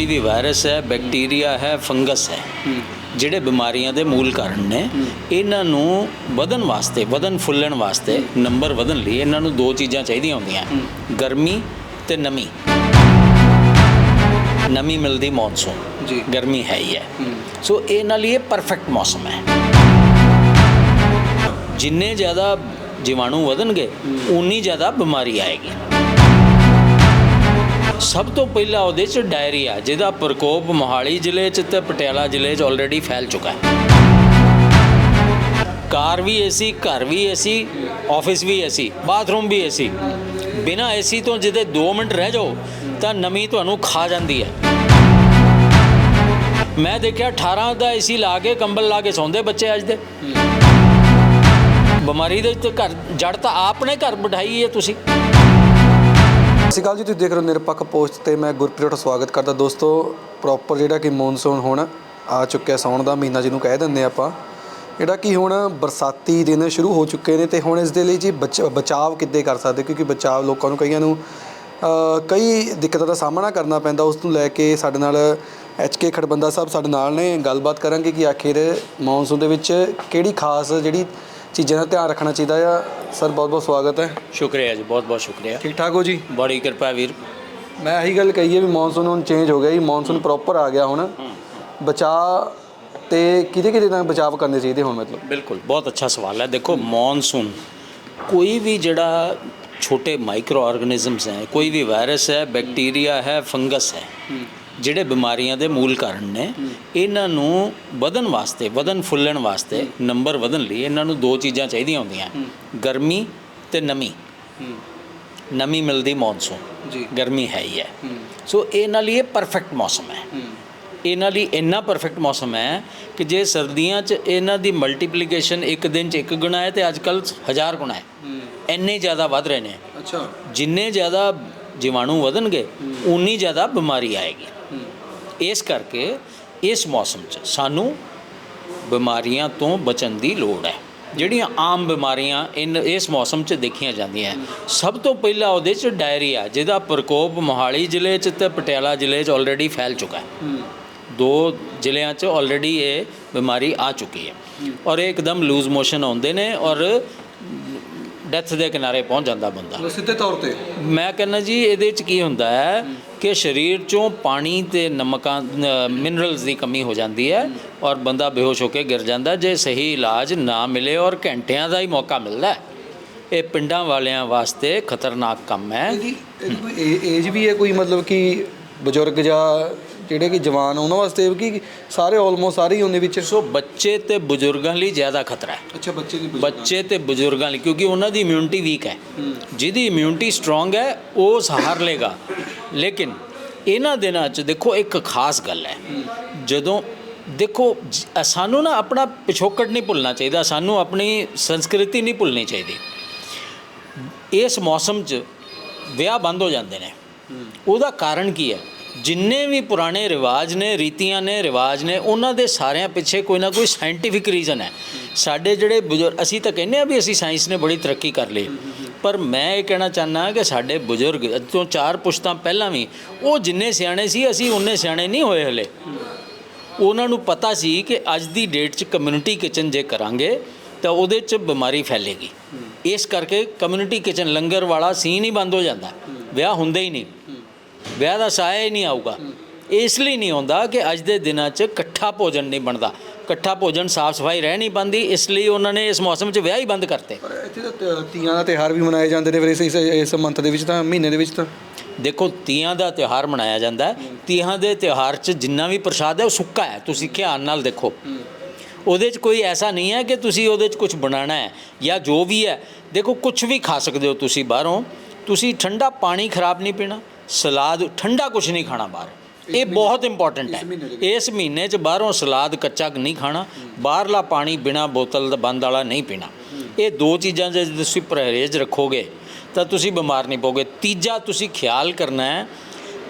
ਕੋਈ ਵੀ ਵਾਇਰਸ ਹੈ ਬੈਕਟੀਰੀਆ ਹੈ ਫੰਗਸ ਹੈ ਜਿਹੜੇ ਬਿਮਾਰੀਆਂ ਦੇ ਮੂਲ ਕਾਰਨ ਨੇ ਇਹਨਾਂ ਨੂੰ ਵਧਣ ਵਾਸਤੇ ਵਧਣ ਫੁੱਲਣ ਵਾਸਤੇ ਨੰਬਰ ਵਧਣ ਲਈ ਇਹਨਾਂ ਨੂੰ ਦੋ ਚੀਜ਼ਾਂ ਚਾਹੀਦੀਆਂ ਹੁੰਦੀਆਂ। ਗਰਮੀ ਤੇ ਨਮੀ। ਨਮੀ ਮਿਲਦੀ ਮੌਨਸੂਨ। ਜੀ। ਗਰਮੀ ਹੈ ਹੀ ਹੈ। ਸੋ ਇਹਨਾਂ ਲਈ ਇਹ ਪਰਫੈਕਟ ਮੌਸਮ ਹੈ। ਜਿੰਨੇ ਜ਼ਿਆਦਾ ਜੀਵਾਣੂ ਵਧਣਗੇ ਉਨੀ ਜ਼ਿਆਦਾ ਬਿਮਾਰੀ ਆਏਗੀ। ਸਭ ਤੋਂ ਪਹਿਲਾਂ ਉਹਦੇ ਚ ਡਾਇਰੀਆ, ਜਿਹਦਾ ਪ੍ਰਕੋਪ ਮੋਹਾਲੀ ਜ਼ਿਲ੍ਹੇ ਚ ਤੇ ਪਟਿਆਲਾ ਜ਼ਿਲ੍ਹੇ ਚ ਆਲਰੇਡੀ ਫੈਲ ਚੁੱਕਾ ਹੈ। ਕਾਰ ਵੀ ਏਸੀ, ਘਰ ਵੀ ਏਸੀ ਆਫਿਸ ਵੀ ਏਸੀ ਬਾਥਰੂਮ ਵੀ ਏਸੀ। ਬਿਨਾ ਏਸੀ ਤੋਂ ਜਿਹਦੇ 2 ਮਿੰਟ ਰਹਿ ਜਾਓ, ਤਾਂ ਨਮੀ ਤੁਹਾਨੂੰ ਖਾ ਜਾਂਦੀ ਹੈ। ਮੈਂ ਦੇਖਿਆ 18 ਦਾ ਏਸੀ ਲਾ ਕੇ ਕੰਬਲ ਲਾ ਕੇ ਸੌਂਦੇ ਬੱਚੇ ਅੱਜ ਦੇ। ਬਿਮਾਰੀ ਦੇ ਘਰ ਜੜ ਤਾਂ ਆਪ ਨੇ ਘਰ ਬਿਠਾਈ ਹੈ ਤੁਸੀਂ। ਸਤਿ ਸ਼੍ਰੀ ਅਕਾਲ ਜੀ, ਤੁਸੀਂ ਦੇਖ ਰਹੇ ਹੋ ਨਿਰਪੱਖ ਪੋਸਟ ਤੇ ਮੈਂ ਗੁਰਪ੍ਰੀਤ ਸਵਾਗਤ ਕਰਦਾ। ਦੋਸਤੋ ਪ੍ਰੋਪਰ ਜਿਹੜਾ ਕਿ ਮੌਨਸੂਨ ਹੁਣ ਆ ਚੁੱਕਿਆ ਸੌਣ ਦਾ ਮਹੀਨਾ ਜਿਹਨੂੰ ਕਹਿ ਦਿੰਦੇ ਆਪਾਂ, ਜਿਹੜਾ ਕਿ ਹੁਣ ਬਰਸਾਤੀ ਦਿਨ ਸ਼ੁਰੂ ਹੋ ਚੁੱਕੇ ਨੇ ਤੇ ਹੁਣ ਇਸ ਦੇ ਲਈ ਜੀ ਬਚ- ਬਚਾਅ ਕਿੱਦੇ ਕਰ ਸਕਦੇ? ਕਿਉਂਕਿ ਬਚਾਅ ਲੋਕਾਂ ਨੂੰ ਕਈਆਂ ਨੂੰ ਕਈ ਦਿੱਕਤਾਂ ਦਾ ਸਾਹਮਣਾ ਕਰਨਾ ਪੈਂਦਾ, ਉਸ ਨੂੰ ਲੈ ਕੇ ਸਾਡੇ ਨਾਲ ਐਚ ਕੇ ਖੜਬੰਦਾ ਸਾਹਿਬ ਸਾਡੇ ਨਾਲ ਨੇ। ਗੱਲਬਾਤ ਕਰਾਂਗੇ ਕਿ ਆਖਿਰ ਮੌਨਸੂਨ ਦੇ ਵਿੱਚ ਕਿਹੜੀ ਖਾਸ ਜਿਹੜੀ ਚੀਜ਼ਾਂ ਦਾ ਧਿਆਨ ਰੱਖਣਾ ਚਾਹੀਦਾ ਆ। ਸਰ ਬਹੁਤ ਬਹੁਤ ਸਵਾਗਤ ਹੈ। ਸ਼ੁਕਰੀਆ ਜੀ ਬਹੁਤ ਬਹੁਤ ਸ਼ੁਕਰੀਆ। ਠੀਕ ਠਾਕ ਹੋ ਜੀ? ਬੜੀ ਕਿਰਪਾ ਵੀਰ। ਮੈਂ ਇਹੀ ਗੱਲ ਕਹੀ ਹੈ ਵੀ ਮੌਨਸੂਨ ਹੁਣ ਚੇਂਜ ਹੋ ਗਿਆ ਜੀ। ਮੌਨਸੂਨ ਪ੍ਰੋਪਰ ਆ ਗਿਆ ਹੁਣ। ਬਚਾ ਤੇ ਕਿਹਦੇ ਕਿਹਦੇ ਨਾਲ ਬਚਾਅ ਕਰਨੇ ਚਾਹੀਦੇ ਹੁਣ ਮਤਲਬ। ਬਿਲਕੁਲ ਬਹੁਤ ਅੱਛਾ ਸਵਾਲ ਹੈ। ਦੇਖੋ ਮੌਨਸੂਨ ਕੋਈ ਵੀ ਜਿਹੜਾ ਛੋਟੇ ਮਾਈਕਰੋ ਆਰਗੇਨਿਜ਼ਮਸ ਹੈ ਕੋਈ ਵੀ ਵਾਇਰਸ ਹੈ ਬੈਕਟੀਰੀਆ ਹੈ ਫੰਗਸ ਹੈ। ਜਿਹੜੇ ਬਿਮਾਰੀਆਂ ਦੇ ਮੂਲ ਕਾਰਨ ਨੇ ਇਹਨਾਂ ਨੂੰ ਵਧਣ ਵਾਸਤੇ ਵਧਣ ਫੁੱਲਣ ਵਾਸਤੇ ਨੰਬਰ ਵਧਣ ਲਈ ਇਹਨਾਂ ਨੂੰ ਦੋ ਚੀਜ਼ਾਂ ਚਾਹੀਦੀਆਂ ਹੁੰਦੀਆਂ। ਗਰਮੀ ਤੇ ਨਮੀ। ਨਮੀ ਮਿਲਦੀ ਮੌਨਸੂਨ। ਜੀ। ਗਰਮੀ ਹੈ ਹੀ ਹੈ। ਸੋ ਇਹਨਾਂ ਲਈ ਇਹ ਪਰਫੈਕਟ ਮੌਸਮ ਹੈ। ਇਹਨਾਂ ਲਈ ਇੰਨਾ ਪਰਫੈਕਟ ਮੌਸਮ ਹੈ ਕਿ ਜੇ ਸਰਦੀਆਂ 'ਚ ਇਹਨਾਂ ਦੀ ਮਲਟੀਪਲੀਕੇਸ਼ਨ ਇੱਕ ਦਿਨ 'ਚ ਇੱਕ ਗੁਣਾ ਹੈ ਤੇ ਅੱਜ ਕੱਲ ਹਜ਼ਾਰ ਗੁਣਾ ਹੈ। ਇੰਨੇ ਜ਼ਿਆਦਾ ਵੱਧ ਰਹੇ ਨੇ। ਅੱਛਾ। ਜਿੰਨੇ ਜ਼ਿਆਦਾ ਜੀਵਾਣੂ ਵਧਣਗੇ ਉਨੀ ਜ਼ਿਆਦਾ ਬਿਮਾਰੀ ਆਏਗੀ। ਇਸ ਕਰਕੇ ਇਸ ਮੌਸਮ 'ਚ ਸਾਨੂੰ ਬਿਮਾਰੀਆਂ ਤੋਂ ਬਚਣ ਦੀ ਲੋੜ ਹੈ। ਜਿਹੜੀਆਂ ਆਮ ਬਿਮਾਰੀਆਂ ਇਨ ਇਸ ਮੌਸਮ 'ਚ ਦੇਖੀਆਂ ਜਾਂਦੀਆਂ ਸਭ ਤੋਂ ਪਹਿਲਾਂ ਉਹਦੇ 'ਚ ਡਾਇਰੀਆ ਜਿਹਦਾ ਪ੍ਰਕੋਪ ਮੋਹਾਲੀ ਜ਼ਿਲ੍ਹੇ 'ਚ ਤੇ ਪਟਿਆਲਾ ਜ਼ਿਲ੍ਹੇ 'ਚ ਆਲਰੇਡੀ ਫੈਲ ਚੁੱਕਾ ਹੈ। ਦੋ ਜ਼ਿਲ੍ਹਿਆਂ 'ਚ ਆਲਰੇਡੀ ਇਹ ਬਿਮਾਰੀ ਆ ਚੁੱਕੀ ਹੈ। ਔਰ ਇਹ ਇੱਕਦਮ ਲੂਜ਼ ਮੋਸ਼ਨ ਆਉਂਦੇ ਨੇ ਔਰ ਡੈਥ ਦੇ ਕਿਨਾਰੇ ਪਹੁੰਚ ਜਾਂਦਾ ਬੰਦਾ। ਸਿੱਧੇ ਤੌਰ ਤੇ? ਮੈਂ ਕਹਿੰਦਾ ਜੀ ਇਹਦੇ ਚ ਕੀ ਹੁੰਦਾ ਹੈ ਕਿ ਸਰੀਰ ਚੋਂ ਪਾਣੀ ਤੇ ਨਮਕਾਂ ਮਿਨਰਲਸ ਦੀ ਕਮੀ ਹੋ ਜਾਂਦੀ ਹੈ ਔਰ ਬੰਦਾ ਬੇਹੋਸ਼ ਹੋ ਕੇ ਗਿਰ ਜਾਂਦਾ ਜੇ ਸਹੀ ਇਲਾਜ ਨਾ ਮਿਲੇ ਔਰ ਘੰਟਿਆਂ ਦਾ ਹੀ ਮੌਕਾ ਮਿਲਦਾ ਹੈ। ਇਹ ਪਿੰਡਾਂ ਵਾਲਿਆਂ ਵਾਸਤੇ ਖਤਰਨਾਕ ਕੰਮ ਹੈ ਇਹਦੀ ਇਹਦੀ ਏਜ ਵੀ ਹੈ ਕੋਈ ਮਤਲਬ ਕਿ ਬਜ਼ੁਰਗ ਜਾਂ ਜਿਹੜੇ ਕਿ ਜਵਾਨ ਉਹਨਾਂ ਵਾਸਤੇ ਕਿ ਸਾਰੇ ਆਲਮੋਸਟ ਸਾਰੇ ਹੀ ਉਹਦੇ ਵਿੱਚ ਸੋ ਬੱਚੇ ਤੇ ਬਜ਼ੁਰਗਾਂ ਲਈ ਜ਼ਿਆਦਾ ਖਤਰਾ ਹੈ। ਅੱਛਾ ਬੱਚੇ ਦੀ ਬੱਚੇ ਤੇ ਬਜ਼ੁਰਗਾਂ ਲਈ ਕਿਉਂਕਿ ਉਹਨਾਂ ਦੀ ਇਮਿਊਨਿਟੀ ਵੀਕ ਹੈ। ਜਿਹਦੀ ਇਮਿਊਨਿਟੀ ਸਟਰੋਂਗ ਹੈ ਉਹ ਸਹਾਰ ਲੇਗਾ ਲੇਕਿਨ ਇਹਨਾਂ ਦਿਨਾਂ 'ਚ ਦੇਖੋ ਇੱਕ ਖਾਸ ਗੱਲ ਹੈ। ਜਦੋਂ ਦੇਖੋ ਜ- ਸਾਨੂੰ ਨਾ ਆਪਣਾ ਪਿਛੋਕੜ ਨਹੀਂ ਭੁੱਲਣਾ ਚਾਹੀਦਾ ਸਾਨੂੰ ਆਪਣੀ ਸੰਸਕ੍ਰਿਤੀ ਨਹੀਂ ਭੁੱਲਣੀ ਚਾਹੀਦੀ। ਇਸ ਮੌਸਮ 'ਚ ਵਿਆਹ ਬੰਦ ਹੋ ਜਾਂਦੇ ਨੇ। ਉਹਦਾ ਕਾਰਨ ਕੀ ਹੈ? ਜਿੰਨੇ ਵੀ ਪੁਰਾਣੇ ਰਿਵਾਜ ਨੇ, ਰੀਤੀਆਂ ਨੇ, ਰਿਵਾਜ ਨੇ, ਉਹਨਾਂ ਦੇ ਸਾਰਿਆਂ ਪਿੱਛੇ ਕੋਈ ਨਾ ਕੋਈ ਸਾਇੰਟੀਫਿਕ ਰੀਜ਼ਨ ਹੈ। ਸਾਡੇ ਜਿਹੜੇ ਬਜ਼ੁਰਗ, ਅਸੀਂ ਤਾਂ ਕਹਿੰਦੇ ਆ ਵੀ ਅਸੀਂ ਸਾਇੰਸ ਨੇ ਬੜੀ ਤਰੱਕੀ ਕਰ ਲਈ। ਪਰ ਮੈਂ ਇਹ ਕਹਿਣਾ ਚਾਹੁੰਦਾ ਕਿ ਸਾਡੇ ਬਜ਼ੁਰਗ ਤੋਂ ਚਾਰ ਪੁਸ਼ਤਾਂ ਪਹਿਲਾਂ ਵੀ, ਉਹ ਜਿੰਨੇ ਸਿਆਣੇ ਸੀ, ਅਸੀਂ ਉਹਨੇ ਸਿਆਣੇ ਨਹੀਂ ਹੋਏ ਹਲੇ। ਉਹਨਾਂ ਨੂੰ ਪਤਾ ਸੀ ਕਿ ਅੱਜ ਦੀ ਡੇਟ 'ਚ ਕਮਿਊਨਿਟੀ ਕਿਚਨ ਜੇ ਕਰਾਂਗੇ, ਤਾਂ ਉਹਦੇ 'ਚ ਬਿਮਾਰੀ ਫੈਲੇਗੀ। ਇਸ ਕਰਕੇ ਕਮਿਊਨਿਟੀ ਕਿਚਨ ਲੰਗਰ ਵਾਲਾ ਸੀਨ ਹੀ ਬੰਦ ਹੋ ਜਾਂਦਾ। ਵਿਆਹ ਹੁੰਦੇ ਹੀ ਨਹੀਂ। ਵਿਆਹ ਦਾ ਸਾਇਆ ਹੀ ਨਹੀਂ ਆਊਗਾ। ਇਸ ਲਈ ਨਹੀਂ ਆਉਂਦਾ ਕਿ ਅੱਜ ਦੇ ਦਿਨਾਂ 'ਚ ਇਕੱਠਾ ਭੋਜਨ ਨਹੀਂ ਬਣਦਾ। ਇਕੱਠਾ ਭੋਜਨ ਸਾਫ਼ ਸਫ਼ਾਈ ਰਹਿ ਨਹੀਂ ਪਾਉਂਦੀ ਇਸ ਲਈ ਉਹਨਾਂ ਨੇ ਇਸ ਮੌਸਮ 'ਚ ਵਿਆਹ ਹੀ ਬੰਦ ਕਰਤੇ। ਇੱਥੇ ਤਾਂ ਤੀਆਂ ਦਾ ਤਿਹਾਰ ਵੀ ਮਨਾਏ ਜਾਂਦੇ ਨੇ ਫਿਰ ਇਸ ਇਸ ਮੰਥ ਦੇ ਵਿੱਚ ਤਾਂ ਮਹੀਨੇ ਦੇ ਵਿੱਚ ਤਾਂ। ਦੇਖੋ ਤੀਆਂ ਦਾ ਤਿਉਹਾਰ ਮਨਾਇਆ ਜਾਂਦਾ ਤੀਆਂ ਦੇ ਤਿਉਹਾਰ 'ਚ ਜਿੰਨਾ ਵੀ ਪ੍ਰਸ਼ਾਦ ਹੈ ਉਹ ਸੁੱਕਾ ਹੈ। ਤੁਸੀਂ ਧਿਆਨ ਨਾਲ ਦੇਖੋ। ਉਹਦੇ 'ਚ ਕੋਈ ਐਸਾ ਨਹੀਂ ਹੈ ਕਿ ਤੁਸੀਂ ਉਹਦੇ 'ਚ ਕੁਝ ਬਣਾਉਣਾ ਹੈ ਜਾਂ ਜੋ ਵੀ ਹੈ। ਦੇਖੋ ਕੁਝ ਵੀ ਖਾ ਸਕਦੇ ਹੋ ਤੁਸੀਂ ਬਾਹਰੋਂ। ਤੁਸੀਂ ਠੰਡਾ ਪਾਣੀ ਖਰਾਬ ਨਹੀਂ ਪੀਣਾ ਸਲਾਦ ਠੰਡਾ ਕੁਝ ਨਹੀਂ ਖਾਣਾ ਬਾਹਰ। ਇਹ ਬਹੁਤ ਇੰਪੋਰਟੈਂਟ ਹੈ। ਇਸ ਮਹੀਨੇ 'ਚ ਬਾਹਰੋਂ ਸਲਾਦ ਕੱਚਾ ਨਹੀਂ ਖਾਣਾ ਬਾਹਰਲਾ ਪਾਣੀ ਬਿਨਾ ਬੋਤਲ ਦਾ ਬੰਦ ਵਾਲਾ ਨਹੀਂ ਪੀਣਾ। ਇਹ ਦੋ ਚੀਜ਼ਾਂ ਜੇ ਤੁਸੀਂ ਪਰਹੇਜ਼ ਰੱਖੋਗੇ ਤਾਂ ਤੁਸੀਂ ਬਿਮਾਰ ਨਹੀਂ ਪੋਗੇ ਤੀਜਾ ਤੁਸੀਂ ਖਿਆਲ ਕਰਨਾ ਹੈ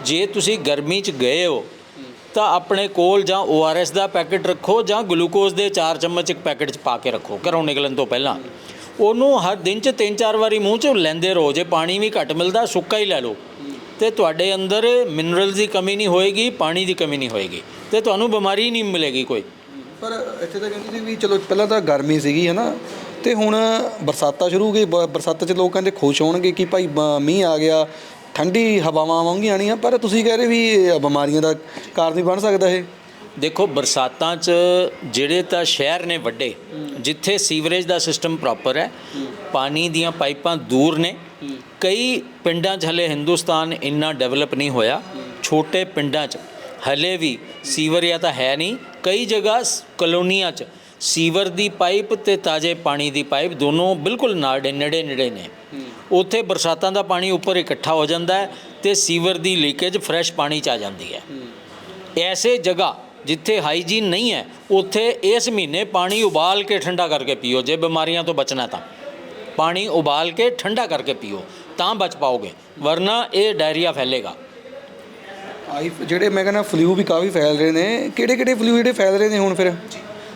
ਜੇ ਤੁਸੀਂ ਗਰਮੀ 'ਚ ਗਏ ਹੋ ਤਾਂ ਆਪਣੇ ਕੋਲ ਜਾਂ ORS ਦਾ ਪੈਕੇਟ ਰੱਖੋ ਜਾਂ ਗਲੂਕੋਜ਼ ਦੇ 4 ਚਮਚ ਇੱਕ ਪੈਕੇਟ 'ਚ ਪਾ ਕੇ ਰੱਖੋ। ਘਰੋਂ ਨਿਕਲਣ ਤੋਂ ਪਹਿਲਾਂ। ਉਹਨੂੰ ਹਰ ਦਿਨ 'ਚ 3-4 ਵਾਰੀ ਮੂੰਹ 'ਚ ਲੈਂਦੇ ਰਹੋ। ਜੇ ਪਾਣੀ ਵੀ ਘੱਟ ਮਿਲਦਾ, ਸੁੱਕਾ ਹੀ ਲੈ ਲਓ। ਤੇ ਤੁਹਾਡੇ ਅੰਦਰ ਮਿਨਰਲਸ ਦੀ ਕਮੀ ਨਹੀਂ ਹੋਏਗੀ, ਪਾਣੀ ਦੀ ਕਮੀ ਨਹੀਂ ਹੋਏਗੀ। ਤੇ ਤੁਹਾਨੂੰ ਬਿਮਾਰੀ ਨਹੀਂ ਮਿਲੇਗੀ ਕੋਈ। ਪਰ ਇੱਥੇ ਤਾਂ ਕਹਿੰਦੇ ਸੀ ਵੀ ਚਲੋ, ਪਹਿਲਾਂ ਤਾਂ ਗਰਮੀ ਸੀਗੀ ਹੈ ਤੇ ਹੁਣ ਬਰਸਾਤਾਂ ਸ਼ੁਰੂ ਹੋ ਗਈ। ਬ- ਬਰਸਾਤਾਂ 'ਚ ਲੋਕ ਕਹਿੰਦੇ ਖੁਸ਼ ਹੋਣਗੇ ਕਿ ਭਾਈ, ਬ- ਮੀਂਹ ਆ ਗਿਆ। ਠੰਡੀ ਹਵਾਵਾਂ ਆਉਣਗੀਆਂ ਆਣੀਆਂ ਪਰ ਤੁਸੀਂ ਕਹਿ ਰਹੇ ਵੀ ਬਿਮਾਰੀਆਂ ਦਾ ਕਾਰਨ ਵੀ ਬਣ ਸਕਦਾ ਇਹ। ਦੇਖੋ, ਬਰਸਾਤਾਂ 'ਚ ਜਿਹੜੇ ਤਾਂ ਸ਼ਹਿਰ ਨੇ ਵੱਡੇ, ਜਿੱਥੇ ਸੀਵਰੇਜ ਦਾ ਸਿਸਟਮ ਪ੍ਰੋਪਰ ਹੈ, ਪਾਣੀ ਦੀਆਂ ਪਾਈਪਾਂ ਦੂਰ ਨੇ। ਕਈ ਪਿੰਡਾਂ 'ਚ ਹਲੇ ਹਿੰਦੁਸਤਾਨ ਇੰਨਾ ਡਿਵੈਲਪ ਨਹੀਂ ਹੋਇਆ, ਛੋਟੇ ਪਿੰਡਾਂ 'ਚ। ਹਲੇ ਵੀ ਸੀਵਰ ਜਾਂ ਤਾਂ ਹੈ ਨਹੀਂ। ਕਈ ਜਗ੍ਹਾ ਕਲੋਨੀਆਂ 'ਚ ਸੀਵਰ ਦੀ ਪਾਈਪ ਤੇ ਤਾਜ਼ੇ ਪਾਣੀ ਦੀ ਪਾਈਪ ਦੋਨੋਂ ਬਿਲਕੁਲ ਨਾੜੇ ਨੇੜੇ ਨੇੜੇ ਨੇ। ਉੱਥੇ ਬਰਸਾਤਾਂ ਦਾ ਪਾਣੀ ਉੱਪਰ ਇਕੱਠਾ ਹੋ ਜਾਂਦਾ ਹੈ ਤੇ ਸੀਵਰ ਦੀ ਲੀਕੇਜ ਫਰੈਸ਼ ਪਾਣੀ 'ਚ ਆ ਜਾਂਦੀ ਹੈ। ਐਸੇ ਜਗ੍ਹਾ ਜਿੱਥੇ ਹਾਈਜੀਨ ਨਹੀਂ ਹੈ ਉੱਥੇ ਇਸ ਮਹੀਨੇ ਪਾਣੀ ਉਬਾਲ ਕੇ ਠੰਡਾ ਕਰਕੇ ਪੀਓ। ਜੇ ਬਿਮਾਰੀਆਂ ਤੋਂ ਬਚਣਾ ਤਾਂ। ਪਾਣੀ ਉਬਾਲ ਕੇ ਠੰਡਾ ਕਰਕੇ ਪੀਓ ਤਾਂ ਬਚ ਪਾਓਗੇ ਵਰਨਾ ਇਹ ਡਾਇਰੀਆ ਫੈਲੇਗਾ। ਆਈ ਜਿਹੜੇ ਮੈਂ ਕਹਿੰਦਾ ਫਲੂ ਵੀ ਕਾਫੀ ਫੈਲ ਰਹੇ ਨੇ ਕਿਹੜੇ ਕਿਹੜੇ ਫਲੂ ਜਿਹੜੇ ਫੈਲ ਰਹੇ ਨੇ ਹੁਣ ਫਿਰ?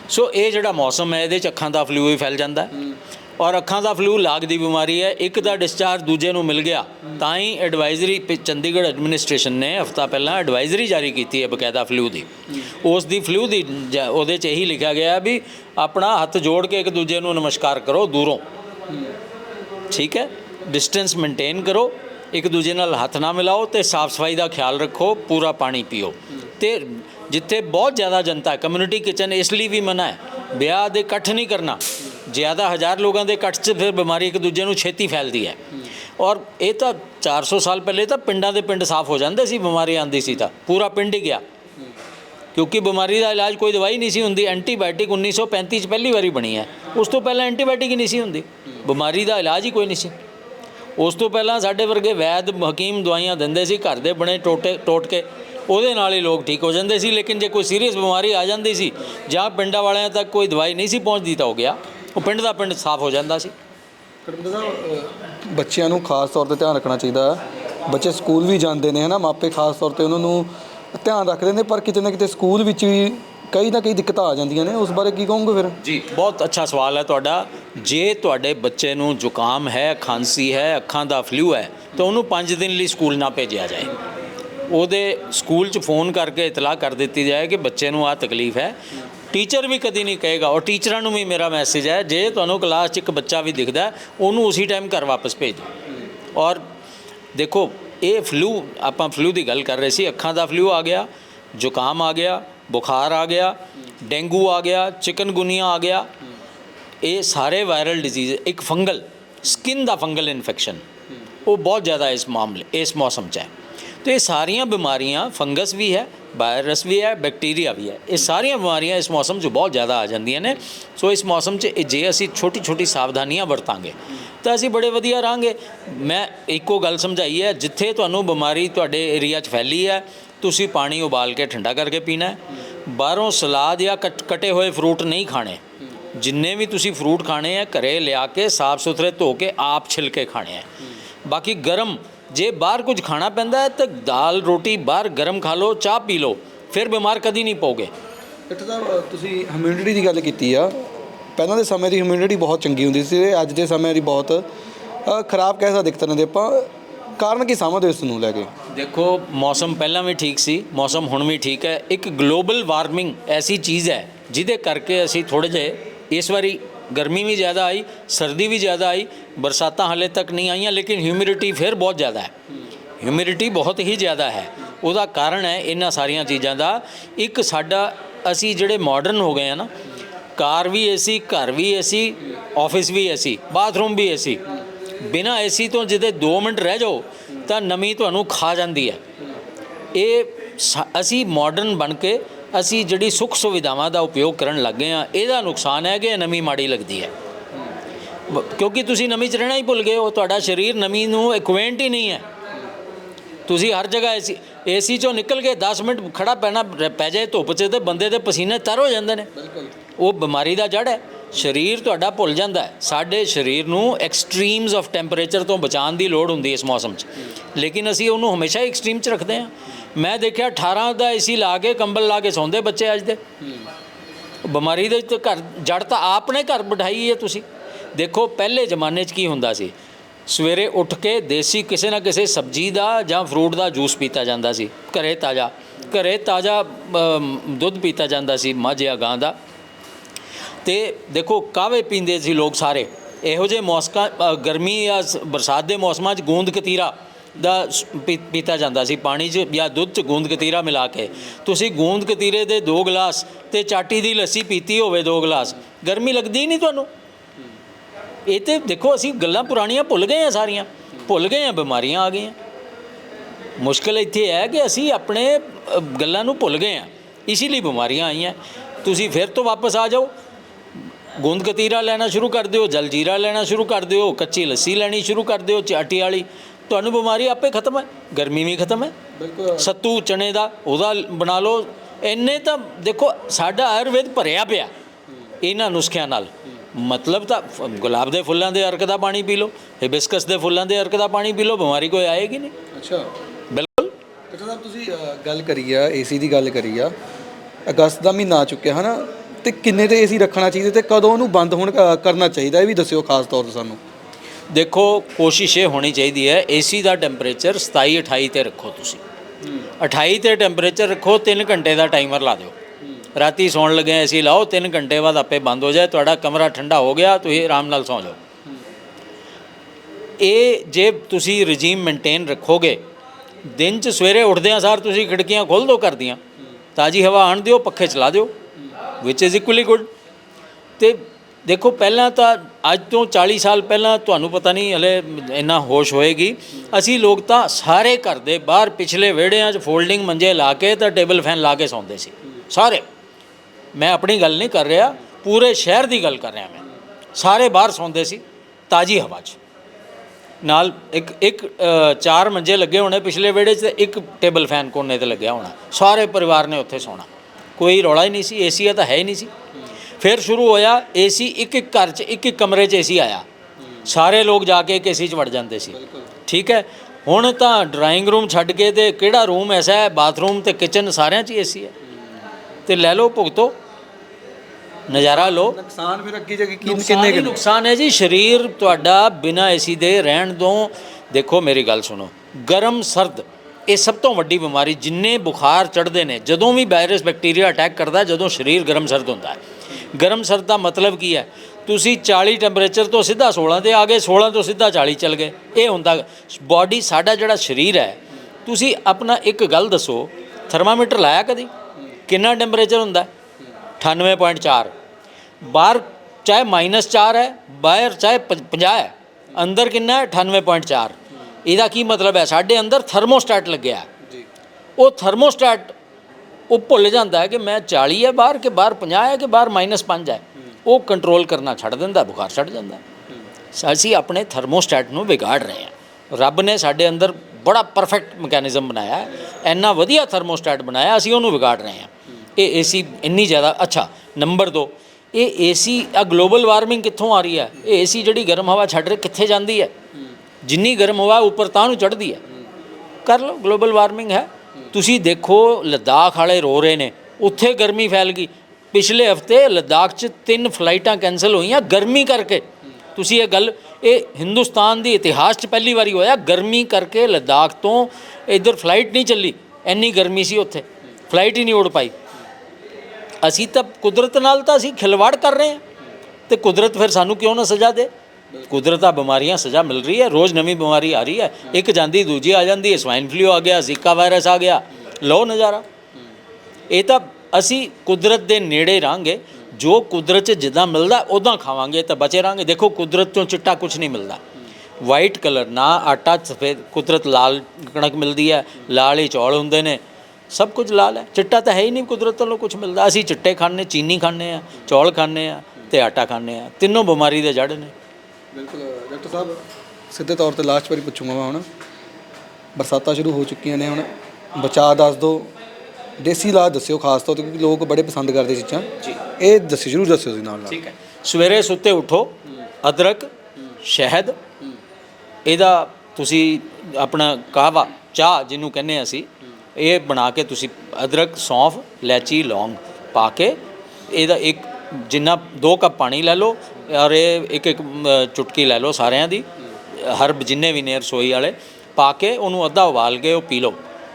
ਸੋ ਇਹ ਜਿਹੜਾ ਮੌਸਮ ਹੈ ਇਹਦੇ ਚ ਅੱਖਾਂ ਦਾ ਫਲੂ ਵੀ ਫੈਲ ਜਾਂਦਾ ਔਰ ਅੱਖਾਂ ਦਾ ਫਲੂ ਲਾਗ ਦੀ ਬਿਮਾਰੀ ਹੈ, ਇੱਕ ਦਾ ਡਿਸਚਾਰਜ ਦੂਜੇ ਨੂੰ ਮਿਲ ਗਿਆ। ਤਾਂ ਹੀ ਐਡਵਾਈਜ਼ਰੀ ਚੰਡੀਗੜ੍ਹ ਐਡਮਿਨਿਸਟ੍ਰੇਸ਼ਨ ਨੇ ਹਫਤਾ ਪਹਿਲਾਂ ਐਡਵਾਈਜ਼ਰੀ ਜਾਰੀ ਕੀਤੀ ਹੈ ਬਕਾਇਦਾ ਫਲੂ ਦੀ। ਉਸ ਦੀ ਫਲੂ ਦੀ ਜ- ਉਹਦੇ ਚ ਇਹੀ ਲਿਖਿਆ ਗਿਆ ਵੀ ਆਪਣਾ ਹੱਥ ਜੋੜ ਕੇ ਇੱਕ ਦੂਜੇ ਨੂੰ ਨਮਸਕਾਰ ਕਰੋ ਦੂਰੋਂ। ਠੀਕ ਹੈ? ਡਿਸਟੈਂਸ ਮੇਨਟੇਨ ਕਰੋ, ਇੱਕ ਦੂਜੇ ਨਾਲ ਹੱਥ ਨਾ ਮਿਲਾਓ ਤੇ ਸਾਫ਼ ਸਫ਼ਾਈ ਦਾ ਖਿਆਲ ਰੱਖੋ, ਪੂਰਾ ਪਾਣੀ ਪੀਓ। ਤੇ ਜਿੱਥੇ ਬਹੁਤ ਜ਼ਿਆਦਾ ਜਨਤਾ ਕਮਿਊਨਿਟੀ ਕਿਚਨ ਇਸ ਲਈ ਵੀ ਮਨਾ ਹੈ, ਵਿਆਹ ਦੇ ਇਕੱਠ ਨਹੀਂ ਕਰਨਾ। ਜ਼ਿਆਦਾ ਹਜ਼ਾਰ ਲੋਕਾਂ ਦੇ ਇਕੱਠ 'ਚ ਫਿਰ ਬਿਮਾਰੀ ਇੱਕ ਦੂਜੇ ਨੂੰ ਛੇਤੀ ਫੈਲਦੀ ਹੈ। ਔਰ ਇਹ ਤਾਂ 400 ਸਾਲ ਪਹਿਲੇ ਤਾਂ ਪਿੰਡਾਂ ਦੇ ਪਿੰਡ ਸਾਫ਼ ਹੋ ਜਾਂਦੇ ਸੀ, ਬਿਮਾਰੀ ਆਂਦੀ ਸੀ ਤਾਂ। ਪੂਰਾ ਪਿੰਡ ਹੀ ਗਿਆ। ਕਿਉਂਕਿ ਬਿਮਾਰੀ ਦਾ ਇਲਾਜ ਕੋਈ ਦਵਾਈ ਨਹੀਂ ਸੀ ਹੁੰਦੀ। ਐਂਟੀਬਾਇਓਟਿਕ 1935 ਚ ਪਹਿਲੀ ਵਾਰੀ ਬਣੀ ਹੈ। ਉਸ ਤੋਂ ਪਹਿਲਾਂ ਐਂਟੀਬਾਇਓਟਿਕ ਹੀ ਨਹੀਂ ਸੀ ਹੁੰਦੀ। ਬਿਮਾਰੀ ਦਾ ਇਲਾਜ ਹੀ ਕੋਈ ਨਹੀਂ ਸੀ। ਉਸ ਤੋਂ ਪਹਿਲਾਂ ਸਾਡੇ ਵਰਗੇ ਵੈਦ, ਹਕੀਮ ਦਵਾਈਆਂ ਦਿੰਦੇ ਸੀ, ਘਰ ਦੇ ਬਣੇ ਟੋਟੇ ਟੋਟ ਕੇ ਉਹਦੇ ਨਾਲ ਹੀ ਲੋਕ ਠੀਕ ਹੋ ਜਾਂਦੇ ਸੀ। ਲੇਕਿਨ ਜੇ ਕੋਈ ਸੀਰੀਅਸ ਬਿਮਾਰੀ ਆ ਜਾਂਦੀ ਸੀ ਜਾਂ ਪਿੰਡਾਂ ਵਾਲਿਆਂ ਤੱਕ ਕੋਈ ਦਵਾਈ ਨਹੀਂ ਸੀ ਪਹੁੰਚਦੀ ਤਾਂ ਹੋ ਗਿਆ। ਉਹ ਪਿੰਡ ਦਾ ਪਿੰਡ ਸਾਫ਼ ਹੋ ਜਾਂਦਾ ਸੀ। ਕੜਮਦਾ ਸਾਹਿਬ ਬੱਚਿਆਂ ਨੂੰ ਖਾਸ ਤੌਰ ਤੇ ਧਿਆਨ ਰੱਖਣਾ ਚਾਹੀਦਾ ਹੈ। ਬੱਚੇ ਸਕੂਲ ਵੀ ਜਾਂਦੇ ਨੇ ਹਨਾ? ਮਾਪੇ ਖਾਸ ਤੌਰ ਤੇ ਉਹਨਾਂ ਨੂੰ ਧਿਆਨ ਰੱਖਦੇ ਨੇ ਪਰ ਕਿਤੇ ਨਾ ਕਿਤੇ ਸਕੂਲ ਵਿੱਚ ਵੀ ਕਈ ਨਾ ਕਈ ਦਿੱਕਤਾਂ ਆ ਜਾਂਦੀਆਂ ਨੇ। ਉਸ ਬਾਰੇ ਕੀ ਕਹੋਗੇ ਫਿਰ? ਜੀ ਬਹੁਤ ਅੱਛਾ ਸਵਾਲ ਹੈ ਤੁਹਾਡਾ। ਜੇ ਤੁਹਾਡੇ ਬੱਚੇ ਨੂੰ ਜ਼ੁਕਾਮ ਹੈ ਖਾਂਸੀ ਹੈ ਅੱਖਾਂ ਦਾ ਫਲੂ ਹੈ ਤਾਂ ਉਹਨੂੰ 5 ਦਿਨ ਲਈ ਸਕੂਲ ਨਾ ਭੇਜਿਆ ਜਾਏ। ਉਹਦੇ ਸਕੂਲ 'ਚ ਫੋਨ ਕਰਕੇ ਇਤਲਾਹ ਕਰ ਦਿੱਤੀ ਜਾਏ ਕਿ ਬੱਚੇ ਨੂੰ ਆ ਤਕਲੀਫ ਹੈ। ਟੀਚਰ ਵੀ ਕਦੀ ਨਹੀਂ ਕਹੇਗਾ ਔਰ ਟੀਚਰਾਂ ਨੂੰ ਵੀ ਮੇਰਾ ਮੈਸੇਜ ਹੈ, ਜੇ ਤੁਹਾਨੂੰ ਕਲਾਸ 'ਚ ਇੱਕ ਬੱਚਾ ਵੀ ਦਿਖਦਾ ਉਹਨੂੰ ਉਸੇ ਟਾਈਮ ਘਰ ਵਾਪਸ ਭੇਜੋ ਔਰ ਦੇਖੋ, ਇਹ ਫਲੂ ਆਪਾਂ ਫਲੂ ਦੀ ਗੱਲ ਕਰ ਰਹੇ ਸੀ, ਅੱਖਾਂ ਦਾ ਫਲੂ ਆ ਗਿਆ, ਜ਼ੁਕਾਮ ਆ ਗਿਆ, ਬੁਖਾਰ ਆ ਗਿਆ, ਡੇਂਗੂ ਆ ਗਿਆ, ਚਿਕਨਗੁਨੀਆ ਆ ਗਿਆ। ਇਹ ਸਾਰੇ ਵਾਇਰਲ ਡਿਜ਼ੀਜ਼ ਇੱਕ ਫੰਗਲ ਸਕਿਨ ਦਾ ਫੰਗਲ ਇਨਫੈਕਸ਼ਨ ਉਹ ਬਹੁਤ ਜ਼ਿਆਦਾ ਇਸ ਮਾਮਲੇ, ਇਸ ਮੌਸਮ 'ਚ ਹੈ। ਤੇ ਇਹ ਸਾਰੀਆਂ ਬਿਮਾਰੀਆਂ ਫੰਗਸ ਵੀ ਹੈ ਵਾਇਰਸ ਵੀ ਹੈ ਬੈਕਟੀਰੀਆ ਵੀ ਹੈ। ਇਹ ਸਾਰੀਆਂ ਬਿਮਾਰੀਆਂ ਇਸ ਮੌਸਮ 'ਚ ਬਹੁਤ ਜ਼ਿਆਦਾ ਆ ਜਾਂਦੀਆਂ ਨੇ। ਸੋ ਇਸ ਮੌਸਮ 'ਚ ਜੇ ਅਸੀਂ ਛੋਟੀ ਛੋਟੀ ਸਾਵਧਾਨੀਆਂ ਵਰਤਾਂਗੇ, ਤਾਂ ਅਸੀਂ ਬੜੇ ਵਧੀਆ ਰਹਾਂਗੇ। ਮੈਂ ਇੱਕੋ ਗੱਲ ਸਮਝਾਈ ਹੈ, ਜਿੱਥੇ ਤੁਹਾਨੂੰ ਬਿਮਾਰੀ ਤੁਹਾਡੇ ਏਰੀਆ 'ਚ ਫੈਲੀ ਹੈ, ਤੁਸੀਂ ਪਾਣੀ ਉਬਾਲ ਕੇ ਠੰਡਾ ਕਰਕੇ ਪੀਣਾ ਹੈ। ਬਾਹਰੋਂ ਸਲਾਦ ਜਾਂ ਕੱਟ- ਕੱਟੇ ਹੋਏ ਫਰੂਟ ਨਹੀਂ ਖਾਣੇ। ਜਿੰਨੇ ਵੀ ਤੁਸੀਂ ਫਰੂਟ ਖਾਣੇ ਆ ਘਰੇ ਲਿਆ ਕੇ ਸਾਫ਼ ਸੁਥਰੇ ਧੋ ਕੇ ਆਪ ਛਿਲਕੇ ਖਾਣੇ ਆ ਬਾਕੀ ਗਰਮ ਜੇ ਬਾਹਰ ਕੁਝ ਖਾਣਾ ਪੈਂਦਾ ਹੈ ਤਾਂ ਦਾਲ ਰੋਟੀ ਬਾਹਰ ਗਰਮ ਖਾ ਲਓ ਚਾਹ ਪੀ ਲਓ ਫਿਰ ਬਿਮਾਰ ਕਦੀ ਨਹੀਂ ਪਓਗੇ ਡਾਕਟਰ ਸਾਹਿਬ ਤੁਸੀਂ ਹਿਊਮਿਡਿਟੀ ਦੀ ਗੱਲ ਕੀਤੀ ਆ। ਪਹਿਲਾਂ ਦੇ ਸਮੇਂ ਦੀ ਹਿਊਮਿਡਿਟੀ ਬਹੁਤ ਚੰਗੀ ਹੁੰਦੀ ਸੀ ਤੇ ਅੱਜ ਦੇ ਸਮੇਂ ਦੀ ਬਹੁਤ ਅ, ਖਰਾਬ ਕਹਿ ਸਕਦੇ ਇੱਕ ਤਰ੍ਹਾਂ ਦੇ ਆਪਾਂ ਕਾਰਨ ਕੀ ਸਮਝਦੇ ਇਸ ਨੂੰ ਲੈ ਕੇ? ਦੇਖੋ ਮੌਸਮ ਪਹਿਲਾਂ ਵੀ ਠੀਕ ਸੀ ਮੌਸਮ ਹੁਣ ਵੀ ਠੀਕ ਹੈ। ਇੱਕ ਗਲੋਬਲ ਵਾਰਮਿੰਗ ਐਸੀ ਚੀਜ਼ ਹੈ ਜਿਹਦੇ ਕਰਕੇ ਅਸੀਂ ਥੋੜੇ ਜਿਹੇ ਇਸ ਵਾਰੀ ਗਰਮੀ ਵੀ ਜ਼ਿਆਦਾ ਆਈ, ਸਰਦੀ ਵੀ ਜ਼ਿਆਦਾ ਆਈ, ਬਰਸਾਤਾਂ ਹਾਲੇ ਤੱਕ ਨਹੀਂ ਆਈਆਂ, ਲੇਕਿਨ ਹਿਊਮਿਡਿਟੀ ਫਿਰ ਬਹੁਤ ਜ਼ਿਆਦਾ ਹੈ। ਹਿਊਮਿਡਿਟੀ ਬਹੁਤ ਹੀ ਜ਼ਿਆਦਾ ਹੈ। ਉਹਦਾ ਕਾਰਨ ਹੈ ਇਹਨਾਂ ਸਾਰੀਆਂ ਚੀਜ਼ਾਂ ਦਾ। ਇੱਕ ਸਾਡਾ, ਅਸੀਂ ਜਿਹੜੇ ਮਾਡਰਨ ਹੋ ਗਏ ਆ ਨਾ, ਕਾਰ ਵੀ ਏਸੀ ਘਰ ਵੀ ਏਸੀ ਆਫਿਸ ਵੀ ਏਸੀ ਬਾਥਰੂਮ ਵੀ ਏਸੀ ਬਿਨਾ ਏਸੀ ਤੋਂ ਜਿਹਦੇ 2 ਮਿੰਟ ਰਹਿ ਜਾਓ, ਤਾਂ ਨਮੀ ਤੁਹਾਨੂੰ ਖਾ ਜਾਂਦੀ ਹੈ। ਇਹ ਸ- ਅਸੀਂ ਮਾਡਰਨ ਬਣ ਕੇ ਅਸੀਂ ਜਿਹੜੀ ਸੁੱਖ ਸੁਵਿਧਾਵਾਂ ਦਾ ਉਪਯੋਗ ਕਰਨ ਲੱਗੇ ਆ ਇਹਦਾ ਨੁਕਸਾਨ ਹੈ ਕਿ ਨਮੀ ਮਾੜੀ ਲੱਗਦੀ ਹੈ? ਕਿਉਂਕਿ ਤੁਸੀਂ ਨਮੀ ਚ ਰਹਿਣਾ ਹੀ ਭੁੱਲ ਗਏ ਹੋ ਤੁਹਾਡਾ ਸਰੀਰ ਨਮੀ ਨੂੰ ਇਕੁਇਵੈਂਟ ਹੀ ਨਹੀਂ ਹੈ। ਤੁਸੀਂ ਹਰ ਜਗ੍ਹਾ ਏਸੀ ਏਸੀ ਚੋਂ ਨਿਕਲ ਕੇ 10 ਮਿੰਟ ਖੜਾ ਪੈਣਾ ਪੈ ਜਾਏ ਧੁੱਪ 'ਚ ਤੇ ਬੰਦੇ ਦੇ ਪਸੀਨੇ ਤਰ ਹੋ ਜਾਂਦੇ ਨੇ। ਬਿਲਕੁਲ। ਉਹ ਬਿਮਾਰੀ ਦਾ ਜੜ ਹੈ। ਸਰੀਰ ਤੁਹਾਡਾ ਭੁੱਲ ਜਾਂਦਾ ਹੈ। ਸਾਡੇ ਸਰੀਰ ਨੂੰ ਐਕਸਟ੍ਰੀਮਸ ਆਫ ਟੈਂਪਰੇਚਰ ਤੋਂ ਬਚਾਉਣ ਦੀ ਲੋੜ ਹੁੰਦੀ ਹੈ ਇਸ ਮੌਸਮ 'ਚ। ਲੇਕਿਨ ਅਸੀਂ ਉਹਨੂੰ ਹਮੇਸ਼ਾ ਐਕਸਟ੍ਰੀਮ 'ਚ ਰੱਖਦੇ ਹਾਂ। ਮੈਂ ਦੇਖਿਆ 18 ਦਾ ਏਸੀ ਲਾ ਕੇ, ਕੰਬਲ ਲਾ ਕੇ ਸੌਂਦੇ ਬੱਚੇ ਅੱਜ ਦੇ। ਬਿਮਾਰੀ ਦੇ ਘਰ, ਜੜ ਤਾਂ ਆਪ ਨੇ ਘਰ ਬਿਠਾਈ ਹੈ ਤੁਸੀਂ। ਦੇਖੋ, ਪਹਿਲੇ ਜ਼ਮਾਨੇ 'ਚ ਕੀ ਹੁੰਦਾ ਸੀ? ਸਵੇਰੇ ਉੱਠ ਕੇ ਦੇਸੀ ਕਿਸੇ ਨਾ ਕਿਸੇ ਸਬਜ਼ੀ ਦਾ ਜਾਂ ਫਰੂਟ ਦਾ ਜੂਸ ਪੀਤਾ ਜਾਂਦਾ ਸੀ। ਘਰੇ ਤਾਜ਼ਾ ਘਰੇ ਤਾਜ਼ਾ ਦੁੱਧ ਪੀਤਾ ਜਾਂਦਾ ਸੀ ਮੱਝ ਜਾਂ ਗਾਂ ਦਾ। ਤੇ ਦੇਖੋ ਕਾਵੇ ਪੀਂਦੇ ਸੀ ਲੋਕ ਸਾਰੇ? ਇਹੋ ਜਿਹੇ ਮੌਸਮਾਂ ਗਰਮੀ ਜਾਂ ਬਰਸਾਤ ਦੇ ਮੌਸਮਾਂ 'ਚ ਗੂੰਦ ਕਤੀਰਾ। ਦਾ ਸ- ਪੀ- ਪੀਤਾ ਜਾਂਦਾ ਸੀ, ਪਾਣੀ 'ਚ ਜਾਂ ਦੁੱਧ 'ਚ ਗੂੰਦ ਕਤੀਰਾ ਮਿਲਾ ਕੇ। ਤੁਸੀਂ ਗੂੰਦ ਕਤੀਰੇ ਦੇ ਦੋ ਗਲਾਸ ਤੇ ਚਾਟੀ ਦੀ ਲੱਸੀ ਪੀਤੀ ਹੋਵੇ ਦੋ ਗਲਾਸ, ਗਰਮੀ ਲੱਗਦੀ ਹੀ ਨਹੀਂ ਤੁਹਾਨੂੰ? ਇਹ ਤੇ ਦੇਖੋ, ਅਸੀਂ ਗੱਲਾਂ ਪੁਰਾਣੀਆਂ ਭੁੱਲ ਗਏ ਆ ਸਾਰੀਆਂ, ਭੁੱਲ ਗਏ ਆ, ਬਿਮਾਰੀਆਂ ਆ ਗਈਆਂ। ਮੁਸ਼ਕਲ ਇੱਥੇ ਹੈ ਕਿ ਅਸੀਂ ਆਪਣੇ ਗੱਲਾਂ ਨੂੰ ਭੁੱਲ ਗਏ ਆ ਇਸੇ ਲਈ ਬਿਮਾਰੀਆਂ ਆਈਆਂ। ਤੁਸੀਂ ਫਿਰ ਤੋਂ ਵਾਪਸ ਆ ਜਾਓ। ਗੂੰਦ ਕਤੀਰਾ ਲੈਣਾ ਸ਼ੁਰੂ ਕਰ ਦਿਓ ਜਲਜੀਰਾ ਲੈਣਾ ਸ਼ੁਰੂ ਕਰ ਦਿਓ, ਕੱਚੀ ਲੱਸੀ ਲੈਣੀ ਸ਼ੁਰੂ ਕਰ ਦਿਓ, ਚਾਟੀ ਵਾਲੀ। ਤੁਹਾਨੂੰ ਬਿਮਾਰੀ ਆਪੇ ਖਤਮ ਹੈ ਗਰਮੀ ਵੀ ਖਤਮ ਹੈ। ਬਿਲਕੁਲ। ਸੱਤੂ ਚਨੇ ਦਾ ਉਹਦਾ ਬਣਾ ਲਓ। ਇੰਨੇ ਤਾਂ ਦੇਖੋ ਸਾਡਾ ਆਯੁਰਵੇਦ ਭਰਿਆ ਪਿਆ। ਇਹਨਾਂ ਨੁਸਖਿਆਂ ਨਾਲ। ਮਤਲਬ ਤਾਂ ਗੁਲਾਬ ਦੇ ਫੁੱਲਾਂ ਦੇ ਅਰਕ ਦਾ ਪਾਣੀ ਪੀ ਲਓ ਹਿਬਿਸਕਸ ਦੇ ਫੁੱਲਾਂ ਦੇ ਅਰਕ ਦਾ ਪਾਣੀ ਪੀ ਲਓ ਬਿਮਾਰੀ ਕੋਈ ਆਏਗੀ ਨਹੀਂ। ਅੱਛਾ। ਬਿਲਕੁਲ। ਡਾਕਟਰ ਸਾਹਿਬ ਤੁਸੀਂ ਗੱਲ ਕਰੀ ਆ ਏਸੀ ਦੀ ਗੱਲ ਕਰੀ ਆ। ਅਗਸਤ ਦਾ ਮਹੀਨਾ ਆ ਚੁੱਕਿਆ ਹਨਾ? ਤੇ ਕਿੰਨੇ ਤੇ ਏਸੀ ਰੱਖਣਾ ਚਾਹੀਦਾ ਤੇ ਕਦੋਂ ਉਹਨੂੰ ਬੰਦ ਹੋਣ ਕਰਨਾ ਚਾਹੀਦਾ ਇਹ ਵੀ ਦੱਸਿਓ ਖਾਸ ਤੌਰ ਤੇ ਸਾਨੂੰ। ਦੇਖੋ, ਕੋਸ਼ਿਸ਼ ਇਹ ਹੋਣੀ ਚਾਹੀਦੀ ਹੈ ਏਸੀ ਦਾ ਟੈਂਪਰੇਚਰ 27 28 ਤੇ ਰੱਖੋ ਤੁਸੀਂ। 28 ਤੇ ਟੈਂਪਰੇਚਰ ਰੱਖੋ 3 ਘੰਟੇ ਦਾ ਟਾਈਮਰ ਲਾ ਦਿਓ। ਰਾਤੀ ਸੌਣ ਲੱਗੇ ਏਸੀ ਲਾਓ 3 ਘੰਟੇ ਬਾਅਦ ਆਪੇ ਬੰਦ ਹੋ ਜਾਏ, ਤੁਹਾਡਾ ਕਮਰਾ ਠੰਡਾ ਹੋ ਗਿਆ, ਤੁਸੀਂ ਆਰਾਮ ਨਾਲ ਸੌਂ ਜਾਓ। ਇਹ ਜੇ ਤੁਸੀਂ ਰਜੀਮ ਮੇਨਟੇਨ ਰੱਖੋਗੇ, ਦਿਨ ਚ ਸਵੇਰੇ ਉੱਠਦਿਆਂ ਸਾਰ ਤੁਸੀਂ ਖਿੜਕੀਆਂ ਖੋਲ ਦਿਓ ਕਰਦੀਆਂ ਤਾਜੀ ਹਵਾ ਆਣ ਦਿਓ, ਪੱਖੇ ਚਲਾ ਦਿਓ ਵਿਚ ਇਜ਼ ਇਕੁਅਲੀ ਗੁੱਡ ਤੇ ਦੇਖੋ, ਪਹਿਲਾਂ ਤਾਂ ਅੱਜ ਤੋਂ 40 ਸਾਲ ਪਹਿਲਾਂ ਤੁਹਾਨੂੰ ਪਤਾ ਨਹੀਂ, ਹਲੇ ਇੰਨਾ ਹੋਸ਼ ਹੋਏਗੀ। ਅਸੀਂ ਲੋਕ ਤਾਂ ਸਾਰੇ ਘਰ ਦੇ ਬਾਹਰ ਪਿਛਲੇ ਵਿਹੜਿਆਂ 'ਚ ਫੋਲਡਿੰਗ ਮੰਜੇ ਲਾ ਕੇ ਤਾਂ ਟੇਬਲ ਫੈਨ ਲਾ ਕੇ ਸੌਂਦੇ ਸੀ। ਸਾਰੇ। ਮੈਂ ਆਪਣੀ ਗੱਲ ਨਹੀਂ ਕਰ ਰਿਹਾ, ਪੂਰੇ ਸ਼ਹਿਰ ਦੀ ਗੱਲ ਕਰ ਰਿਹਾ ਮੈਂ। ਸਾਰੇ ਬਾਹਰ ਸੌਂਦੇ ਸੀ, ਤਾਜੀ ਹਵਾ 'ਚ। ਨਾਲ ਇੱਕ ਇੱਕ ਚਾਰ ਮੰਜੇ ਲੱਗੇ ਹੋਣੇ ਪਿਛਲੇ ਵਿਹੜੇ 'ਚ ਤੇ ਇੱਕ ਟੇਬਲ ਫੈਨ ਕੋਨੇ ਤੇ ਲੱਗਿਆ ਹੋਣਾ। ਸਾਰੇ ਪਰਿਵਾਰ ਨੇ ਉੱਥੇ ਸੌਣਾ। ਕੋਈ ਰੌਲਾ ਹੀ ਨਹੀਂ ਸੀ, ਏਸੀ ਤਾਂ ਹੈ ਹੀ ਨਹੀਂ ਸੀ। ਫਿਰ ਸ਼ੁਰੂ ਹੋਇਆ ਏਸੀ ਇੱਕ ਇੱਕ ਘਰ 'ਚ ਇੱਕ ਇੱਕ ਕਮਰੇ 'ਚ ਏਸੀ ਆਇਆ। ਸਾਰੇ ਲੋਕ ਜਾ ਕੇ ਏਸੀ 'ਚ ਵੜ ਜਾਂਦੇ ਸੀ। ਠੀਕ ਹੈ? ਹੁਣ ਤਾਂ ਡਰਾਇੰਗ ਰੂਮ ਛੱਡ ਕੇ ਤੇ ਕਿਹੜਾ ਰੂਮ ਐਸਾ ਹੈ? ਬਾਥਰੂਮ ਤੇ ਕਿਚਨ ਸਾਰਿਆਂ 'ਚ ਏਸੀ ਹੈ। ਤੇ ਲੈ ਲਓ ਭੁਗਤੋ। ਨਜ਼ਾਰਾ ਲਓ। ਨੁਕਸਾਨ ਫਿਰ ਅੱਗੇ ਜਾ ਕੇ ਕੀ- ਕਿੰਨੇ ਕਿੰਨੇ ਨੁਕਸਾਨ ਹੈ ਜੀ। ਸਰੀਰ ਤੁਹਾਡਾ ਬਿਨਾ ਏਸੀ ਦੇ ਰਹਿਣ ਤੋਂ ਦੇਖੋ ਮੇਰੀ ਗੱਲ ਸੁਣੋ। ਗਰਮ ਸਰਦ ਇਹ ਸਭ ਤੋਂ ਵੱਡੀ ਬਿਮਾਰੀ ਜਿੰਨੇ ਬੁਖਾਰ ਚੜ੍ਹਦੇ ਨੇ ਜਦੋਂ ਵੀ ਵਾਇਰਸ ਬੈਕਟੀਰੀਆ ਅਟੈਕ ਕਰਦਾ ਜਦੋਂ ਸਰੀਰ ਗਰਮ ਸਰਦ ਹੁੰਦਾ ਹੈ। ਗਰਮ ਸਰਦ ਦਾ ਮਤਲਬ ਕੀ ਹੈ? ਤੁਸੀਂ 40 ਟੈਂਪਰੇਚਰ ਤੋਂ ਸਿੱਧਾ 16 ਤੇ ਆ ਗਏ 16 ਤੋਂ ਸਿੱਧਾ 40 ਚਲ ਗਏ। ਇਹ ਹੁੰਦਾ ਬਾਡੀ ਸਾਡਾ ਜਿਹੜਾ ਸਰੀਰ ਹੈ ਤੁਸੀਂ ਆਪਣਾ ਇੱਕ ਗੱਲ ਦੱਸੋ ਥਰਮਾਮੀਟਰ ਲਾਇਆ ਕਦੀ? ਕਿੰਨਾ ਟੈਂਪਰੇਚਰ ਹੁੰਦਾ? ਹੈ? 98.4 ਬਾਹਰ ਚਾਹੇ ਮਾਈਨਸ 4 ਹੈ ਬਾਹਰ ਚਾਹੇ 50 ਹੈ ਅੰਦਰ ਕਿੰਨਾ ਹੈ? 98.4 ਇਹਦਾ ਕੀ ਮਤਲਬ ਹੈ? ਸਾਡੇ ਅੰਦਰ ਥਰਮੋਸਟੈਟ ਲੱਗਿਆ। ਜੀ। ਉਹ ਥਰਮੋਸਟੈਟ ਉਹ ਭੁੱਲ ਜਾਂਦਾ ਹੈ ਕਿ ਮੈਂ 40 ਹੈ ਬਾਹਰ ਕਿ ਬਾਹਰ 50 ਹੈ ਕਿ ਬਾਹਰ -5 ਹੈ। ਉਹ ਕੰਟਰੋਲ ਕਰਨਾ ਛੱਡ ਦਿੰਦਾ ਬੁਖਾਰ ਛੱਡ ਜਾਂਦਾ। ਅਸੀਂ ਆਪਣੇ ਥਰਮੋਸਟੈਟ ਨੂੰ ਵਿਗਾੜ ਰਹੇ ਹਾਂ। ਰੱਬ ਨੇ ਸਾਡੇ ਅੰਦਰ ਬੜਾ ਪਰਫੈਕਟ ਮੈਕੈਨਿਜ਼ਮ ਬਣਾਇਆ ਹੈ। ਇੰਨਾ ਵਧੀਆ ਥਰਮੋਸਟੈਟ ਬਣਾਇਆ ਅਸੀਂ ਉਹਨੂੰ ਵਿਗਾੜ ਰਹੇ ਹਾਂ। ਇਹ ਏਸੀ ਇੰਨੀ ਜ਼ਿਆਦਾ ਅੱਛਾ ਨੰਬਰ 2 ਇਹ ਏਸੀ ਆ ਗਲੋਬਲ ਵਾਰਮਿੰਗ ਕਿੱਥੋਂ ਆ ਰਹੀ ਹੈ? ਇਹ ਏਸੀ ਜਿਹੜੀ ਗਰਮ ਹਵਾ ਛੱਡ ਰਿਹਾ ਕਿੱਥੇ ਜਾਂਦੀ ਹੈ? ਜਿੰਨੀ ਗਰਮ ਹਵਾ ਉੱਪਰ ਤਾਂ ਨੂੰ ਚੜ੍ਹਦੀ ਹੈ। ਕਰ ਲਓ ਗਲੋਬਲ ਵਾਰਮਿੰਗ ਹੈ। ਤੁਸੀਂ ਦੇਖੋ ਲਦਾਖ ਵਾਲੇ ਰੋ ਰਹੇ ਨੇ, ਉੱਥੇ ਗਰਮੀ ਫੈਲ ਗਈ। ਪਿਛਲੇ ਹਫ਼ਤੇ ਲਦਾਖ 'ਚ ਤਿੰਨ ਫਲਾਈਟਾਂ ਕੈਨਸਲ ਹੋਈਆਂ ਗਰਮੀ ਕਰਕੇ। ਤੁਸੀਂ ਇਹ ਗੱਲ, ਇਹ ਹਿੰਦੁਸਤਾਨ ਦੀ ਇਤਿਹਾਸ 'ਚ ਪਹਿਲੀ ਵਾਰੀ ਹੋਇਆ, ਗਰਮੀ ਕਰਕੇ ਲਦਾਖ ਤੋਂ ਇੱਧਰ ਫਲਾਈਟ ਨਹੀਂ ਚੱਲੀ, ਇੰਨੀ ਗਰਮੀ ਸੀ ਉੱਥੇ। ਫਲਾਈਟ ਹੀ ਨਹੀਂ ਉੜ ਪਾਈ। ਅਸੀਂ ਤਾਂ ਕੁਦਰਤ ਨਾਲ ਤਾਂ ਅਸੀਂ ਖਿਲਵਾੜ ਕਰ ਰਹੇ ਹਾਂ। ਤੇ ਕੁਦਰਤ ਫਿਰ ਸਾਨੂੰ ਕਿਉਂ ਨਾ ਸਜ਼ਾ ਦੇ? ਕੁਦਰਤ ਆ, ਬਿਮਾਰੀਆਂ ਸਜ਼ਾ ਮਿਲ ਰਹੀ ਹੈ, ਰੋਜ਼ ਨਵੀਂ ਬਿਮਾਰੀ ਆ ਰਹੀ ਹੈ। ਇੱਕ ਜਾਂਦੀ, ਦੂਜੀ ਆ ਜਾਂਦੀ ਹੈ ਸਵਾਈਨ ਫਲੂ ਆ ਗਿਆ, ਜ਼ੀਕਾ ਵਾਇਰਸ ਆ ਗਿਆ। ਲਓ ਨਜ਼ਾਰਾ। ਇਹ ਤਾਂ ਅਸੀਂ ਕੁਦਰਤ ਦੇ ਨੇੜੇ ਰਾਂਗੇ, ਜੋ ਕੁਦਰਤ 'ਚ ਜਿੱਦਾਂ ਮਿਲਦਾ ਉਦਾਂ ਖਾਵਾਂਗੇ ਤਾਂ ਬਚੇ ਰਾਂਗੇ। ਦੇਖੋ, ਕੁਦਰਤ 'ਚੋਂ ਚਿੱਟਾ ਕੁਝ ਨਹੀਂ ਮਿਲਦਾ। ਵਾਈਟ ਕਲਰ, ਨਾ ਆਟਾ, ਸਫੇਦ, ਕੁਦਰਤ ਲਾਲ ਕਣਕ ਮਿਲਦੀ ਹੈ, ਲਾਲ ਹੀ ਚੌਲ ਹੁੰਦੇ ਨੇ। ਸਭ ਕੁਝ ਲਾਲ ਹੈ। ਚਿੱਟਾ ਤਾਂ ਹੈ ਹੀ ਨਹੀਂ ਕੁਦਰਤ ਵੱਲੋਂ ਕੁਝ ਮਿਲਦਾ। ਅਸੀਂ ਚਿੱਟੇ ਖਾਣੇ ਚੀਨੀ ਖਾਣੇ ਆ ਚੌਲ ਖਾਣੇ ਆ ਤੇ ਆਟਾ ਖਾਣੇ ਆ ਤਿੰਨੋਂ ਬਿਮਾਰੀ ਦੇ ਜੜ ਨੇ। ਬਿਲਕੁਲ ਡਾਕਟਰ ਸਾਹਿਬ ਸਿੱਧੇ ਤੌਰ ਤੇ ਲਾਸਟ ਵਾਰੀ ਪੁੱਛੂੰਗਾ ਮੈਂ ਹੁਣ। ਬਰਸਾਤਾਂ ਸ਼ੁਰੂ ਹੋ ਚੁੱਕੀਆਂ ਨੇ ਹੁਣ। ਬਚਾਅ ਦੱਸ ਦਿਓ। ਦੇਸੀ ਇਲਾਜ ਦੱਸਿਓ ਖਾਸ ਤੌਰ ਤੇ ਕਿਉਂਕਿ ਲੋਕ ਬੜੇ ਪਸੰਦ ਕਰਦੇ ਚੀਜ਼ਾਂ। ਜੀ। ਇਹ ਦੱਸਿਓ ਜ਼ਰੂਰ ਦੱਸਿਓ ਜੀ ਨਾਲ ਨਾਲ ਠੀਕ ਹੈ। ਸਵੇਰੇ ਸੁੱਤੇ ਉਠੋ। ਅਦਰਕ ਸ਼ਹਿਦ। ਇਹਦਾ ਤੁਸੀਂ ਆਪਣਾ ਕਾਹਵਾ ਚਾਹ ਜਿਹਨੂੰ ਕਹਿੰਦੇ ਹਾਂ ਅਸੀਂ ਇਹ ਬਣਾ ਕੇ ਤੁਸੀਂ ਅਦਰਕ ਸੌਂਫ ਇਲਾਇਚੀ ਲੌਂਗ ਪਾ ਕੇ ਇਹਦਾ ਇੱਕ ਜਿੰਨਾ 2 ਕੱਪ ਪਾਣੀ ਲੈ ਲਓ ਔਰ ਇਹ ਇੱਕ ਇੱਕ ਚੁਟਕੀ ਲੈ ਲਓ ਸਾਰਿਆਂ ਦੀ ਹਰਬ ਜਿੰਨੇ ਵੀ ਨੇ ਰਸੋਈ ਵਾਲੇ, ਪਾ ਕੇ ਉਹਨੂੰ ਅੱਧਾ ਉਬਾਲ ਕੇ ਉਹ ਪੀ ਲਓ।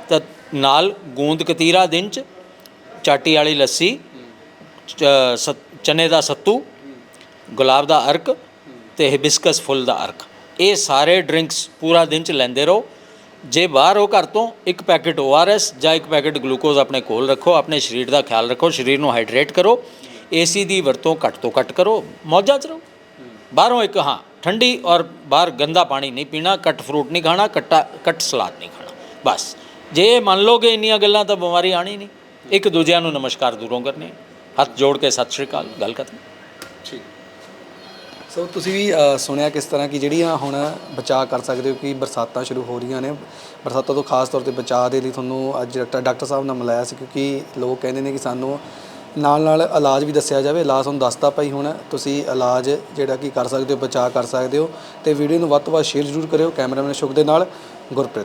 ਤਾਂ ਨਾਲ ਗੂੰਦ ਕਤੀਰਾ ਦਿਨ ਚ, ਚਾਟੀ ਵਾਲੀ ਲੱਸੀ ਚਨੇ ਦਾ ਸੱਤੂ, ਗੁਲਾਬ ਦਾ ਅਰਕ ਤੇ ਹਿਬਿਸਕਸ ਫੁੱਲ ਦਾ ਅਰਕ। ਇਹ ਸਾਰੇ ਡਰਿੰਕਸ ਪੂਰਾ ਦਿਨ ਚ ਲੈਂਦੇ ਰਹੋ। ਜੇ ਬਾਹਰ ਹੋ ਘਰ ਤੋਂ, ਇੱਕ ਪੈਕੇਟ ORS ਜਾਂ ਇੱਕ ਪੈਕੇਟ ਗਲੂਕੋਜ਼ ਆਪਣੇ ਕੋਲ ਰੱਖੋ, ਆਪਣੇ ਸਰੀਰ ਦਾ ਖਿਆਲ ਰੱਖੋ, ਸਰੀਰ ਨੂੰ ਹਾਈਡਰੇਟ ਕਰੋ। ਏਸੀ ਦੀ ਵਰਤੋਂ ਘੱਟ ਤੋਂ ਘੱਟ ਕਰੋ, ਮੌਜਾਂ 'ਚ ਰਹੋ। ਬਾਹਰੋਂ ਇੱਕ ਹਾਂ, ਠੰਡੀ ਔਰ ਬਾਹਰ ਗੰਦਾ ਪਾਣੀ ਨਹੀਂ ਪੀਣਾ ਕੱਟ ਫਰੂਟ ਨਹੀਂ ਖਾਣਾ ਕੱਟਾ ਕੱਟ ਸਲਾਦ ਨਹੀਂ ਖਾਣਾ। ਬਸ, ਜੇ ਇਹ ਮੰਨ ਲੋਗੇ ਇੰਨੀਆਂ ਗੱਲਾਂ ਤਾਂ ਬਿਮਾਰੀ ਆਣੀ ਨਹੀਂ। ਇੱਕ ਦੂਜਿਆਂ ਨੂੰ ਨਮਸਕਾਰ ਦੂਰੋਂ ਕਰਨੇ। ਹੱਥ ਜੋੜ ਕੇ ਸਤਿ ਸ਼੍ਰੀ ਅਕਾਲ, ਗੱਲ ਖਤਮ। ਠੀਕ। ਸੋ ਤੁਸੀਂ ਵੀ ਸੁਣਿਆ ਕਿਸ ਤਰ੍ਹਾਂ ਕਿ ਜਿਹੜੀਆਂ ਹੁਣ ਬਚਾਅ ਕਰ ਸਕਦੇ ਹੋ, ਕਿ ਬਰਸਾਤਾਂ ਸ਼ੁਰੂ ਹੋ ਰਹੀਆਂ ਨੇ। ਬਰਸਾਤਾਂ ਤੋਂ ਖਾਸ ਤੌਰ ਤੇ ਬਚਾਅ ਦੇ ਲਈ ਤੁਹਾਨੂੰ ਅੱਜ ਡਾਕਟਰ ਸਾਹਿਬ ਨਾਲ ਮਿਲਾਇਆ ਸੀ, ਕਿਉਂਕਿ ਲੋਕ ਕਹਿੰਦੇ ਨੇ ਕਿ ਸਾਨੂੰ ਨਾਲ ਨਾਲ ਇਲਾਜ ਵੀ ਦੱਸਿਆ ਜਾਵੇ। ਇਲਾਜ ਤੁਹਾਨੂੰ ਦੱਸਤਾ ਭਾਈ ਹੁਣ। ਤੁਸੀਂ ਇਲਾਜ ਜਿਹੜਾ ਕਿ ਕਰ ਸਕਦੇ ਹੋ, ਬਚਾਅ ਕਰ ਸਕਦੇ ਹੋ। ਅਤੇ ਵੀਡੀਓ ਨੂੰ ਵੱਧ ਤੋਂ ਵੱਧ ਸ਼ੇਅਰ ਜ਼ਰੂਰ ਕਰਿਓ। ਕੈਮਰਾਮੈਨ ਸ਼ੁਭ ਦੇ ਨਾਲ ਗੁਰਪ੍ਰੀਤ।